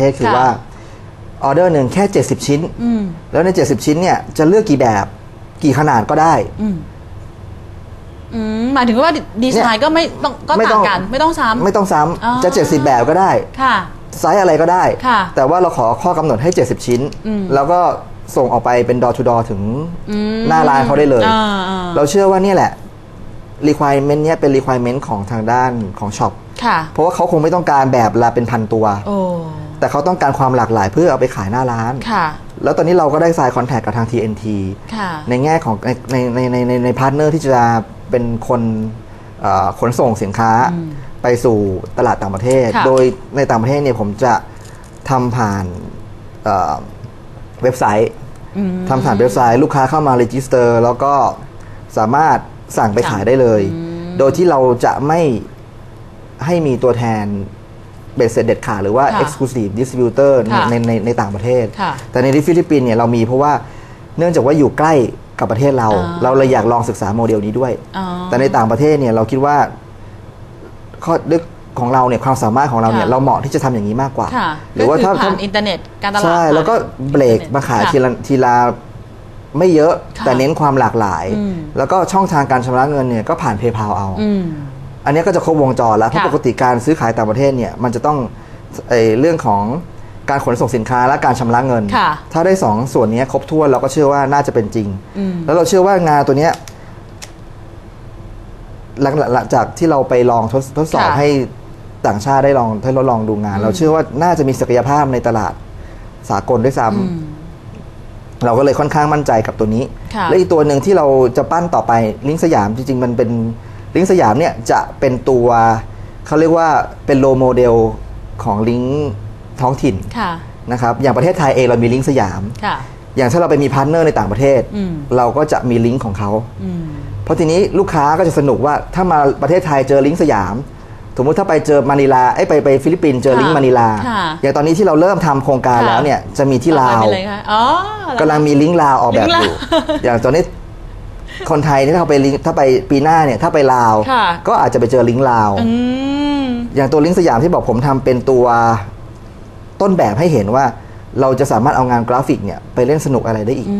เทศคือค่ะ ว่าออเดอร์หนึ่งแค่ 70 ชิ้น อืมแล้วใน 70 ชิ้นเนี่ยจะเลือกกี่แบบกี่ขนาดก็ได้ อืมอืมหมายถึงว่าดีไซน์ก็ไม่ต้องก็ไม่ต้ต่าอง งกัน ไม่ต้องซ้ำ ไม่ต้องซ้อ๋อำจะ 70 แบบก็ได้ ค่ะ ไซส์อะไรก็ได้ ค่ะแต่ว่าเราขอข้อกำหนดให้ 70 ชิ้น อืม แล้วก็ส่งออกไปเป็นดอ to ดอถึงอืมหน้าร้านเขาได้เลย อ่าอ่าเราเชื่อว่าเนี่ยแหละ requirement เนี่ยเป็น requirement ของทางด้านของช็อป ค่ะ เพราะว่าเขาคงไม่ต้องการแบบละเป็นพันตัว โอ้ แต่เขาต้องการความหลากหลายเพื่อเอาไปขายหน้าร้านค่ะ แล้วตอนนี้เราก็ได้สายคอนแทคกับทาง TNT ค่ะในแง่ของในในในในในในพาร์ทเนอร์ที่จะเป็นคนเอ่อขนส่งสินค้าอืมไปสู่ตลาดต่างประเทศค่ะโดยในต่างประเทศเนี่ยผมจะทำผ่านเอ่อเว็บไซต์อืมทำผ่านเว็บไซต์ลูกค้าเข้ามา register แล้วก็สามารถสั่งไปค่ะขายได้เลยอืมโดยที่เราจะไม่ให้มีตัวแทนเบสเสร็จเด็ดขาดหรือว่า ค่ะ exclusive distributor ในค่ะในในในต่างประเทศ ค่ะแต่ในที่ฟิลิปปินส์เนี่ยเรามีเพราะว่าเนื่องจากว่าอยู่ใกล้กับประเทศเรา อ่า เราเลยอยากลองศึกษาโมเดลนี้ด้วย อ๋อ แต่ในต่างประเทศเนี่ยเราคิดว่าข้อด้วยของเราเนี่ยความสามารถของเราเนี่ยค่ะ เราเหมาะที่จะทำอย่างนี้มากกว่า ค่ะหรือว่าก็คืถ้าผ่านถ้าอินเทอร์เน็ตการตลาดใช่แล้วก็ผ่นเบรกอินทอร์น็ตมาขายค่ะทีละทีละไม่เยอะค่ะแต่เน้นความหลากหลาย อืม แล้วก็ช่องทางการชำระเงินเนี่ยก็ผ่านเพย์พาเอา อืม อันนี้ก็จะครบวงจรแล้วเพราะค่ะปกติการซื้อขายต่างประเทศเนี่ยมันจะต้องเอ่อเรื่องของการขนส่งสินค้าและการชำระเงินค่ะถ้าได้สองส่วนนี้ครบถ้วนเราก็เชื่อว่าน่าจะเป็นจริงอืมแล้วเราเชื่อว่างานตัวเนี้ยหลังหลังจากที่เราไปลองทดทดสอบค่ะให้ต่างชาติได้ลองให้เราลองดูงาน เราเชื่อว่าน่าจะมีศักยภาพในตลาดสากลด้วยซ้ำอืมเราก็เลยค่อนข้างมั่นใจกับตัวนี้ค่ะและอีกตัวหนึ่งที่เราจะปั้นต่อไปลิงก์สยามจริงๆ มันเป็น ลิงก์สยามเนี่ยจะเป็นตัวเขาเรียกว่าเป็นโลโมเดลของลิงก์ท้องถิ่นค่ะนะครับอย่างประเทศไทยเองเรามีลิงก์สยามค่ะอย่างถ้าเราไปมีพาร์ทเนอร์ในต่างประเทศอืมเราก็จะมีลิงก์ของเขาอืมเพราะทีนี้ลูกค้าก็จะสนุกว่าถ้ามาประเทศไทยเจอลิงก์สยาม สมมุติถ้าไปเจอมานิลาไอ้ยไปไปฟิลิปปินส์เจอลิงก์ค่ะมานิลาค่ะอย่างตอนนี้ที่เราเริ่มทำโครงการค่ะแล้วเนี่ยจะมีที่ลาวต่อไปเป็นอะไรคะอ๋อกำลังมีลิงก์ลาวออกแบบลิงก์ลาวอยู่อย่างตอนนี้ คนไทยนี่ถ้าไปลิงก์ถ้าไปปีหน้าเนี่ยถ้าไปลาว ค่ะ ก็อาจจะไปเจอลิงก์ลาว อืม อย่างตัวลิงก์สยามที่บอกผมทำเป็นตัวต้นแบบให้เห็นว่า เราจะสามารถเอางานกราฟิกเนี่ยไปเล่นสนุกอะไรได้อีก อื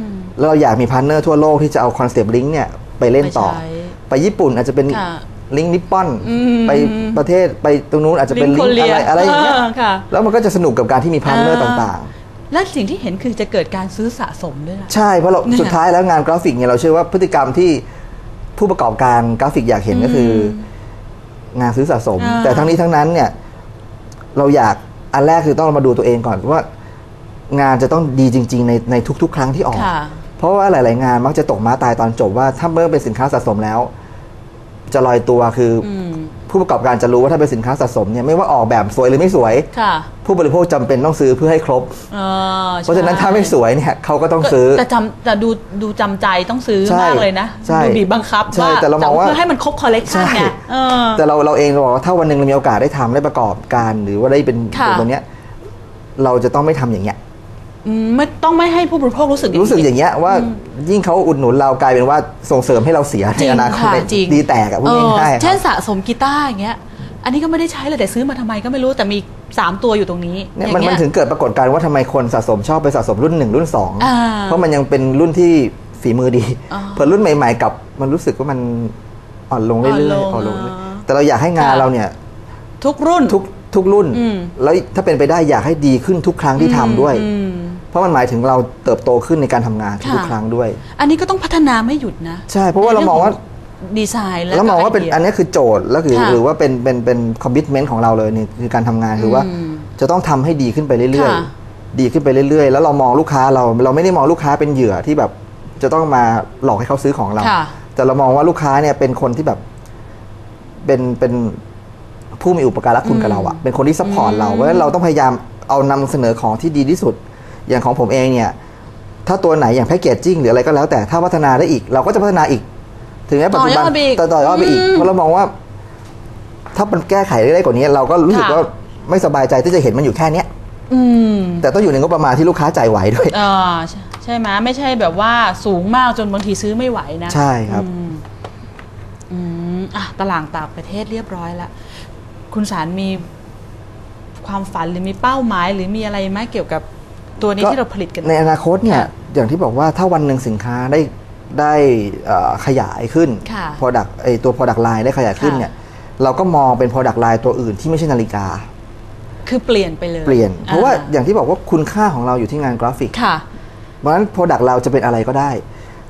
ม แล้วเราอยากมีพาร์ทเนอร์ทั่วโลกที่จะเอาคอนเซปต์ลิงก์เนี่ยไปเล่นต่อ ไปใช้ไปญี่ปุ่นอาจจะเป็นค่ะลิงก์นิปปอนอืม ไปประเทศไปตรงนู้นอาจจะเป็นลิลิงงก์ก์อะไรโคเรียอะไรอย่างเงี้ยเออค่ะ แล้วมันก็จะสนุกกับการที่มีพาร์ทเนอร์อ่า ต่าง และสิ่งที่เห็นคือจะเกิดการซื้อสะสมด้วยล่ะๆใช่ เพราะเราเนี่ยสุดท้ายแล้วงานกราฟิกเนี่ยเราเชื่อว่าพฤติกรรมที่ผู้ประกอบการกราฟิกอยากเห็นก็คือ งานซื้อสะสม อ่า แต่ทั้งนี้ทั้งนั้นเนี่ย เราอยากอันแรกคือต้องมาดูตัวเองก่อนว่า งานจะต้องดีจริง ๆ ในในทุก ๆ ครั้งที่ออก ค่ะ เพราะว่าหลาย ๆ งานมักจะตกม้าตายตอนจบว่าถ้าเมื่อเป็นสินค้าสะสมแล้ว จะลอยตัวคือออืมผู้ประกอบการจะรู้ว่าถ้าเป็นสินค้าสะสมเนี่ยไม่ว่าออกแบบสวยหรือไม่สวยค่ะผู้บริโภคจำเป็นต้องซื้อเพื่อให้ครบอ๋อเพราะฉะนั้นใช่ถ้าไม่สวยเนี่ยเขาก็ต้องซื้อแต่จำแต่ดูดูจำใจต้องซื้อใช่มากเลยนะใช่ดูบีบบังคับใช่ว่าแต่เรามองว่าเพื่อให้มันครบคอลเลกชันใช่ไงเออแต่เราเราเองเราบอกว่าถ้าวันหนึ่งเรามีโอกาสได้ทำได้ประกอบการ หรือว่าได้เป็นค่ะตรงเนี้ยเราจะต้องไม่ทำอย่างเงี้ยอืม ไม่ต้องไม่ให้ผู้บริโภครู้สึกรู้สึกอย่างเงี้ยว่ายิ่งเขาอุดหนุนเรากลายเป็นว่าส่งเสริมให้เราเสียจในริงอนาคตค่ะในจริงดีแตกอะพูดเออง่ายๆคเช่รันบสะสมกีตาร์อย่างเงี้ยอันนี้ก็ไม่ได้ใช้เลยแต่ซื้อมาทำไมก็ไม่รู้แต่มีสามตัวอยู่ตรงนี้เนี่ยอย่างมันเงี้มันยถึงเกิดปรากฏการณ์ว่าทำไมคนสะสมชอบไปสะสมรุ่นหนึ่งรุ่นสองอ่าเพราะมันยังเป็นรุ่นที่ฝีมือดีอ๋อเพิ่รุ่นใหม่ ๆ กับมันรู้สึกว่ามันอ่อนลงเรื่อยๆอ่อ่ออนนลลงงอ่าแต่เราอยากให้งานค่ะเราเนี่ย ทุกรุ่นทุกทุกรุ่นอืมแล้วถ้าเป็นไปได้อยากให้ดีขึ้นทุกครั้งที่ทำด้วยอืม เพราะมันหมายถึงเราเติบโตขึ้นในการทำงานทุกค่ะๆครั้งด้วย อันนี้ก็ต้องพัฒนาไม่หยุดนะ ใช่ เพราะว่าเรามองว่าดีไซน์และแล้วมองว่าเป็นไดียอันนี้คือโจทย์แล้วคือค่ะหรือว่าเป็นเป็นเป็นคอมมิชเมนต์ของเราเลยนี่คือการทำงานคือว่าอืมจะต้องทำให้ดีขึ้นไปเรื่อยค่ะๆดีขึ้นไปเรื่อยๆ แล้วเรามองลูกค้าเราเราไม่ได้มองลูกค้าเป็นเหยื่อที่แบบจะต้องมาหลอกให้เขาซื้อของเราค่ะแต่เรามองว่าลูกค้าเนี่ยเป็นคนที่แบบเป็นเป็นผู้มีอุปการะคุณกับเราอะเป็นคนที่ซัพพอร์ตเราเพราะฉะนั้นเราต้องพยายามเอานำเสนอของที่ดีที่สุด อย่างของผมเองเนี่ยถ้าตัวไหนอย่างแพคเกจจิ้งหรืออะไรก็แล้ว แต่ถ้าพัฒนาได้อีก เราก็จะพัฒนาอีก ถึงแม้ปัจจุบันต่อยอดไปอีกต่อยอดไปอีกอืมเพราะเรามองว่า ถ้ามันแก้ไขได้กว่านี้ เราก็รู้สึกค่ะว่าไม่สบายใจที่จะเห็นมันอยู่แค่เนี้ยอืมแต่ต้องอยู่ในงบประมาณที่ลูกค้าจ่ายไหวด้วยอ่าใช่ใช่ไหมไม่ใช่แบบว่าสูงมากจนบางทีซื้อไม่ไหวนะ ใช่ครับอืมอืมอะตลาดต่างประเทศเรียบร้อยแล้วคุณสารมีควความฝันหรือมีเป้าหมายหรือมีอะไรไหมเกี่ยวกับ ตัวนี้ก็ที่เราผลิตกันในอนาคตเนี่ยค่ะอย่างที่บอกว่าถ้าวันหนึ่งสินค้าได้ได้เอ่อขยายขึ้นค่ะ product ไอตัว product line ได้ขยายขึ้นค่ะเนี่ยเราก็มองเป็น product line ตัวอื่นที่ไม่ใช่นาฬิกา คือเปลี่ยนไปเลย เปลี่ยน เพราะว่าอ่อย่างที่บอกว่าคุณค่าของเราอยู่ที่งานกราฟิกค่ะเพราะฉะนั้น product เราจะเป็นอะไรก็ได้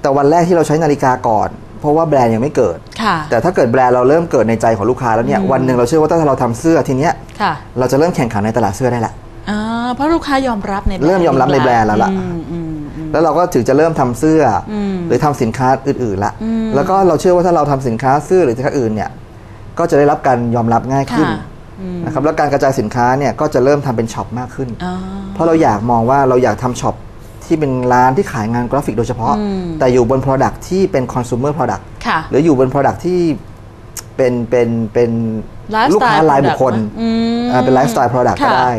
แต่วันแรกที่เราใช้นาฬิกาก่อน เพราะว่าแบรนด์ยังไม่เกิดค่ะแต่ถ้าเกิดแบรนด์เราเริ่มเกิดในใจของลูกค้าแล้วเนี่ยวันหนึ่งเราเชื่อว่าถ้าเราทำเสื้อทีเนี้ยค่ะเราจะเริ่มแข่งขันในตลาดเสื้อได้ละ อ่าเพราะลูกค้ายอมรับในแบรนด์เริ่มยอมรับในแบรนด์แล้วล่ะ อืมอืมอืม แล้วเราก็ถึงจะเริ่มทำเสื้ออมหรือทำสินค้าอื่นๆละอืมแล้วก็เราเชื่อว่าถ้าเราทำสินค้าเสื้อหรือสินค้าอื่นเนี่ยก็จะได้รับการยอมรับง่ายขึ้นค่ะอืม นะครับแล้วการกระจายสินค้าเนี่ยก็จะเริ่มทำเป็นช็อปมากขึ้นอ่าเพราะเราอยากมองว่าเราอยากทำช็อปที่เป็นร้านที่ขายงานกราฟิกโดยเฉพาะ อืม แต่อยู่บน Product ที่เป็น consumer product ค่ะ หรืออยู่บน Product ที่เป็นเป็นเป็น Lifestyle ลูกค้ารายบุคคล product อืมอ่าเป็นไลฟ์สไตล์ Product ก็ค่ะได้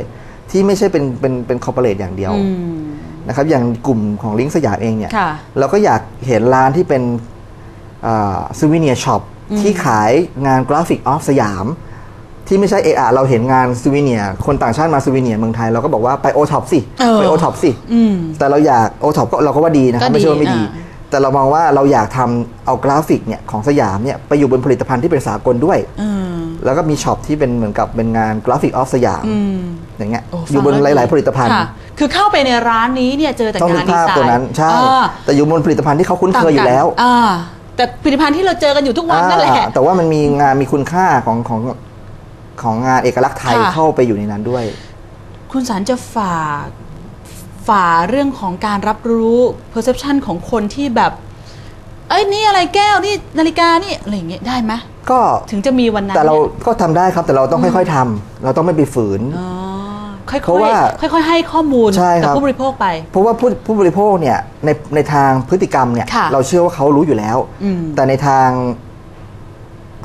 ที่ไม่ใช่เป็นเป็นเป็นคอร์เปอเรทอย่างเดียวอืมนะครับอย่างกลุ่มของลิงก์สยามเองเนี่ยค่ะ เราก็อยากเห็นร้านที่เป็นซูวิเนียช็อปที่ขายงานกราฟิกออฟสยาม ที่ไม่ใช่เออะเราเห็นงานซูวิเนียคนต่างชาติมาซูวิเนียเมืองไทย เราก็บอกว่าไปโอท็อปสิ เออไปโอท็อปสิ อืม แต่เราอยากโอท็อปก็เราก็ว่าดีนะครับก็ดีไม่ใช่ว่าไม่ดี อ่า แต่เรามองว่าเราอยากทำเอากราฟิกเนี่ยของสยามเนี่ยไปอยู่บนผลิตภัณฑ์ที่เป็นสากลด้วยอืมแล้วก็มีช็อปที่เป็นเหมือนกับเป็นงานกราฟิกออฟสยาม อืม อย่างเงี้ยโฟังอยู่บนแวหดีลาย ๆ ผลิตภัณฑ์ค่ะคือเข้าไปในร้านนี้เนี่ยเจอแต่ต้องนึงานกดีภาพไซน์ตัวนั้นใช่อ่าแต่อยู่บนผลิตภัณฑ์ที่เขาคุ้นเคยอยู่แล้วอ่าแต่ผลิตภัณฑ์ที่เราเจอกันอยู่ทุกวันนั่นแหละอ่าแต่ว่ามันมีงานมีคุณค่าของของของงานเอกลักษณ์ไทยค่ะเข้าไปอยู่ในนั้นด้วย คุณสารจะฝากฝ่าเรื่องของการรับรู้ perception ของคนที่แบบ เอ้ยนี่อะไรแก้วนี่นาฬิกานี่อะไรอย่างเงี้ยได้ไหมก็ถึงจะมีวันนั้นแต่เรานี่ยก็ทำได้ครับแต่เราต้องค่อยๆทำเราต้องไม่ไปฝืนอ๋อ ค่อยๆเพราะว่าค่อยๆให้ข้อมูลใช่ครักับผู้บริโภคไป เพราะว่าผู้ผู้บริโภคเนี่ยในในทางพฤติกรรมเนี่ยค่ะเราเชื่อว่าเขารู้อยู่แล้ว อืม แต่ในทาง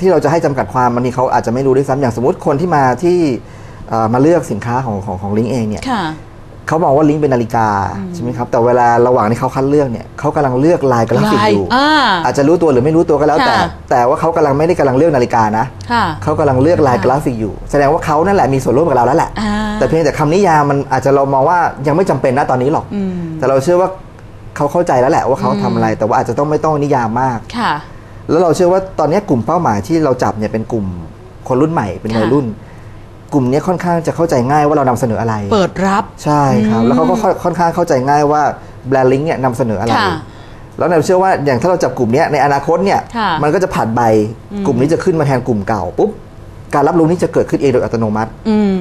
ที่เราจะให้จำกัดความบางทีเขาอาจจะไม่รู้ด้วยซ้ำอย่างสมมติคนที่มาที่เอ่อมาเลือกสินค้าของของของลิงเองเนี่ย ค่ะ เขามองว่าลิงก์เป็นนาฬิกาใช่ไหมครับแต่เวลาระหว่างที่เขาคัดเลือกเนี่ยเขากำลังเลือกลายกราฟิกลายอยู่อ่าอาจจะรู้ตัวหรือไม่รู้ตัวก็แล้วแต่ค่ะแต่ว่าเขากำลังไม่ได้กำลังเลือกนาฬิกานะค่ะเขากำลังเลือกลายกราฟิกอยู่ แสดงว่าเขานั่นแหละมีส่วนร่วมกับเราแล้วแหละอ่าแต่เพียงแต่คำนิยามมันอาจจะเรามองว่ายังไม่จำเป็นนะตอนนี้หรอกอืมแต่เราเชื่อว่าเขาเข้าใจแล้วแหละว่าเขาทำอะไร แต่ว่าอาจจะต้องไม่ต้องนิยามมาก ค่ะ แล้วเราเชื่อว่าตอนนี้กลุ่มเป้าหมายที่เราจับเนี่ยเป็นกลุ่มคนรุ่นใหม่เป็นวัยรุ่น กลุ่มนี้ค่อนข้างจะเข้าใจง่ายว่าเรานำเสนออะไร เปิดรับ ใช่ครับ แล้วเขาก็ค่อนค่อนข้างเข้าใจง่ายว่าแบรนด์ลิงก์เนี่ยนำเสนออะไร ค่ะแล้วเราเชื่อว่าอย่างถ้าเราจับกลุ่มเนี้ยในอนาคตเนี่ยค่ะ มันก็จะผ่านใบกลุ่มนี้จะขึ้นมาแทนกลุ่มเก่าปุ๊บการรับรู้นี้จะเกิดขึ้นเองโดยอัตโนมัติ อืม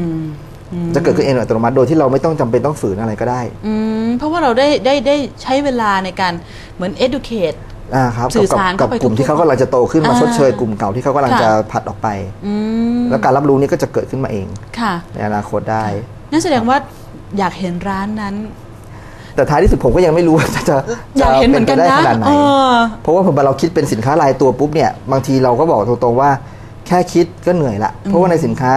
อืมจะเกิดขึ้นเองโดยอัตโนมัติโดยที่เราไม่ต้องจำเป็นต้องฝืนอะไรก็ได้ อืมเพราะว่าเราได้ได้ได้ใช้เวลาในการเหมือน educate อ่าครับสื่อกับสารกับเข้าไปกลุ่มทุกๆที่เขากำลังจะโตขึ้นมาอ่าชดเชยกลุ่มเก่าที่เขากำลังค่ะจะผัดออกไปอืมแล้วการรับรู้นี้ก็จะเกิดขึ้นมาเองค่ะในอนาคตได้นั่นแสดงว่าอยากเห็นร้านนั้น แต่ท้ายที่สุดผมก็ยังไม่รู้ว่าจะจะอยากเห็นเหมือนกันป็ไปได้นะขนาดไหนเออเพราะว่าพอเราคิดเป็นสินค้ารายตัวปุ๊บเนี่ยบางทีเราก็บอกตรงๆว่า แค่คิดก็เหนื่อยละเพราะว่าในสินค้า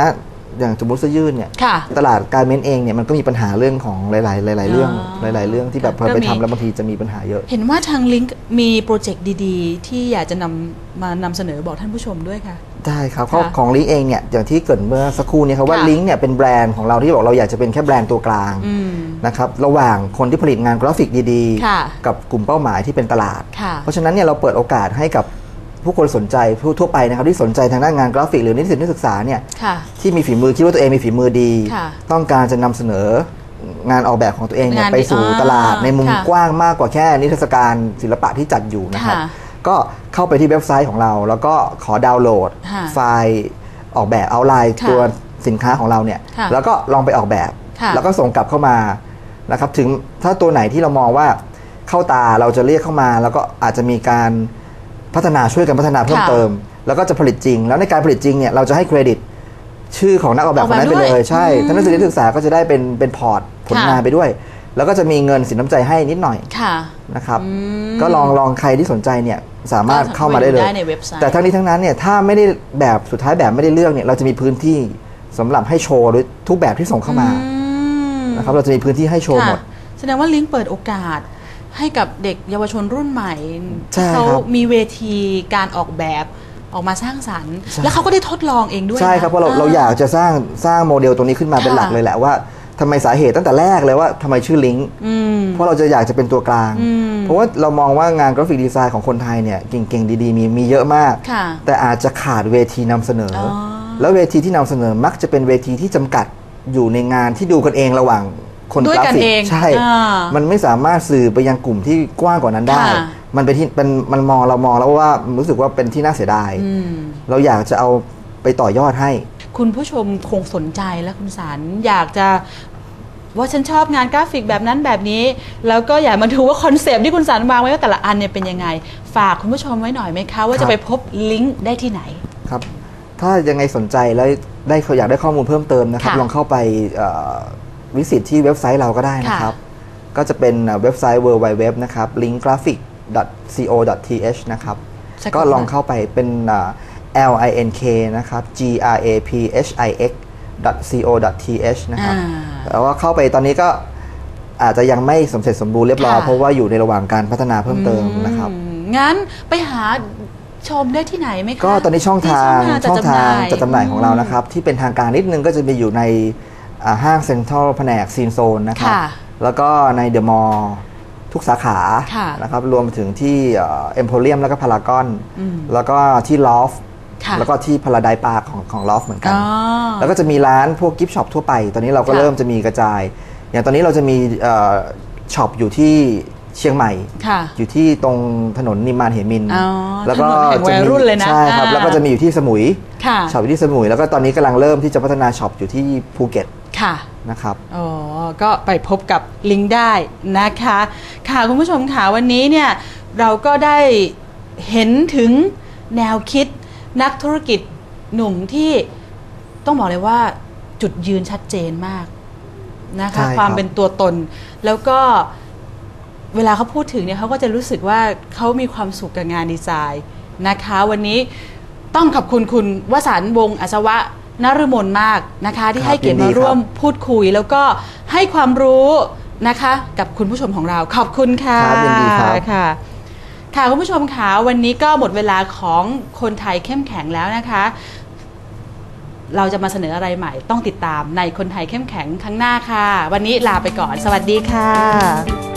อย่างสมมติเสื้อยืดเนี่ยค่ะ ตลาดการเมนเองเนี่ยมันก็มีปัญหาเรื่องของหลาย ๆ หลาย ๆ เรื่องอ๋อหลาย ๆ เรื่องที่แบบพอก็ไปมี ทำแล้วบางทีจะมีปัญหาเยอะ เห็นว่าทางลิงก์มีโปรเจกต์ดีๆ ที่อยากจะนำมานำเสนอบอกท่านผู้ชมด้วยค่ะได้ครับเพราะค่ะของลิงก์เองเนี่ยอย่างที่เกริดเมื่อสักครู่เนี่ยครับว่าค่ะ ลิงก์เนี่ยเป็นแบรนด์ของเราที่บอกเราอยากจะเป็นแค่แบรนด์ตัวกลางอืม นะครับระหว่างคนที่ผลิตงานกราฟิกดีค่ะกับกลุ่มเป้าหมายที่เป็นตลาด ค่ะ เพราะฉะนั้นเนี่ยเราเปิดโอกาสให้กับ ผู้คนสนใจผู้ทั่วไปนะครับที่สนใจทางด้านงานกราฟิกหรือนิสิตนักศึกษาเนี่ยค่ะที่มีฝีมือคิดว่าตัวเองมีฝีมือดีค่ะต้องการจะนำเสนองานออกแบบของตัวเองเนี่ยงานไปสู่อ่าตลาดในมุมค่ะกว้างมากกว่าแค่นิทรรศการศิลปะที่จัดอยู่นะครับค่ะก็เข้าไปที่เว็บไซต์ของเรา แล้วก็ขอดาวน์โหลดค่ะไฟล์ออกแบบเอาไลน์ค่ะตัวสินค้าของเราเนี่ยค่ะแล้วก็ลองไปออกแบบค่ะแล้วก็ส่งกลับเข้ามานะครับถึงถ้าตัวไหนที่เรามองว่าเข้าตาเราจะเรียกเข้ามา แล้วก็อาจจะมีการ พัฒนาช่วยกันพัฒนาเพิ่มค่ะเติม แล้วก็จะผลิตจริง แล้วในการผลิตจริงเนี่ยเราจะให้เครดิต ชื่อของนักออกแบบออกคแบบนนั้นไปด้วยเลยใช่อืมท่านนักศึกษาก็จะได้เป็นเป็นพอร์ตผลค่ะงานไปด้วย แล้วก็จะมีเงินสินน้ำใจให้นิดหน่อยค่ะนะครับอืมก็ลองลองใครที่สนใจเนี่ยสามารถเข้ามาได้เลยได้ในเว็บไซต์แต่ทั้งนี้ทั้งนั้นเนี่ยถ้าไม่ได้แบบสุดท้ายแบบไม่ได้เลือกเนี่ยเราจะมีพื้นที่สำหรับให้โชว์หรือทุกแบบที่ส่งเข้ามาอืมนะครับเราจะมีพื้นที่ให้โชว์หมดค่ะแสดงว่าลิงก์เปิดโอกาส ให้กับเด็กเยาวชนรุ่นใหม่ใช่ที่เขาครับมีเวทีการออกแบบออกมาสร้างสรรค์ใช่แล้วเขาก็ได้ทดลองเองด้วยใช่นะครับเพราะเราเราอยากจะสร้างสร้างโมเดลตรงนี้ขึ้นมาเป็นค่ะหลักเลยแหละว่าทำไมสาเหตุตั้งแต่แรกเลยว่าทำไมชื่อลิงก์อืมเพราะเราจะอยากจะเป็นตัวกลางอืมเพราะว่าเรามองว่างานกราฟิกดีไซน์ของคนไทยเนี่ยเก่งๆ ดีๆ มีมีเยอะมากค่ะแต่อาจจะขาดเวทีนำเสนอออแล้วเวทีที่นำเสนอมักจะเป็นเวทีที่จำกัดอยู่ในงานที่ดูกันเองระหว่าง คนด้วยกรากันฟิกเองใช่ อ่ามันไม่สามารถสื่อไปยังกลุ่มที่กว้างกว่านั้นได้ ค่ะ มันเป็นที่เป็นมันมองเรามองแล้วว่ารู้สึกว่าเป็นที่น่าเสียดาย อืม เราอยากจะเอาไปต่อยอดให้ คุณผู้ชมคงสนใจและคุณสารอยากจะว่าฉันชอบงานกราฟิกแบบนั้นแบบนี้ แล้วก็อยากมาดูว่าคอนเซปต์ที่คุณสารวางไว้ว่าแต่ละอันเนี่ยเป็นยังไง ฝากคุณผู้ชมไว้หน่อยไหมคะว่าครัจะบ ไปพบลิงก์ได้ที่ไหน ครับ ถ้ายังไงสนใจแล้วได้อยากได้ข้อมูลเพิ่มเติมนะครับ ค่ะลองเข้าไปเอ่อ วิสิตที่เว็บไซต์เราก็ได้นะครับ ก็จะเป็นเว็บไซต์ www นะครับ linkgraphic.co.th นะครับสะกดก็ลองเข้าไปเป็นเอ่อ l i n k นะครับ g r a p h i x co th นะครับอ่าแต่ว่าเข้าไปตอนนี้ก็อาจจะยังไม่สมเสร็จสมบูรณ์เรียบร้อยค่ะเพราะว่าอยู่ในระหว่างการพัฒนาเพิ่มเติมนะครับอืมงั้นไปหาชมได้ที่ไหนไหมคะ ก็ตอนนี้ช่องทางที่ช่องทางจัจัดดจำหน่ายของเรานะครับ ที่เป็นทางการนิดนึงก็จะไปอยู่ใน อ่าห้างเซ็นทรัลแผนกซีนโซนนะครับ ค่ะแล้วก็ในเดอะมอลล์ทุกสาขาค่ะนะครับรวมไปถึงที่เอ็มโพเรียมแล้วก็พารากอนอืมแล้วก็ที่ลอฟค่ะแล้วก็ที่พาราไดปาร์ของของลอฟเหมือนกัน อ๋อแล้วก็จะมีร้านพวกกิฟต์ช็อปทั่วไป ตอนนี้เราก็ค่ะ เริ่มจะมีกระจาย อย่างตอนนี้เราจะมีเอ่อช็อปอยู่ที่เชียงใหม่ ค่ะ อยู่ที่ตรงถนนนิมมานเหมินอ๋อแล้วก็ถนนแห่งวัยรุ่นเลยนะใช่ครับอ่าแล้วก็จะมีอยู่ที่สมุยค่ะช็อปอยู่ที่สมุย แล้วก็ตอนนี้กำลังเริ่มที่จะพัฒนาช็อปอยู่ที่ภูเก็ต ค่ะนะครับอ๋อก็ไปพบกับลิงก์ได้นะคะ ค่ะคุณผู้ชมค่ะวันนี้เนี่ยเราก็ได้เห็นถึงแนวคิดนักธุรกิจหนุ่มที่ต้องบอกเลยว่าจุดยืนชัดเจนมากนะใช่คะครับความเป็นตัวตน แล้วก็เวลาเขาพูดถึงเนี่ยเขาก็จะรู้สึกว่าเขามีความสุขกับงานดีไซน์นะคะ วันนี้ต้องขอบคุณคุณวสันต์วงศ์อัศวะ นฤมลมากนะคะ ที่ครับให้เกียรติยินดีมาครับร่วมพูดคุย แล้วก็ให้ความรู้นะคะ กับคุณผู้ชมของเราขอบคุณค่ะครับยินดีครับ ค่ะ ค่ะคุณผู้ชมค่ะวันนี้ก็หมดเวลาของคนไทยเข้มแข็งแล้วนะคะ เราจะมาเสนออะไรใหม่ต้องติดตามในคนไทยเข้มแข็งครั้งหน้าค่ะ วันนี้ลาไปก่อน สวัสดีค่ะ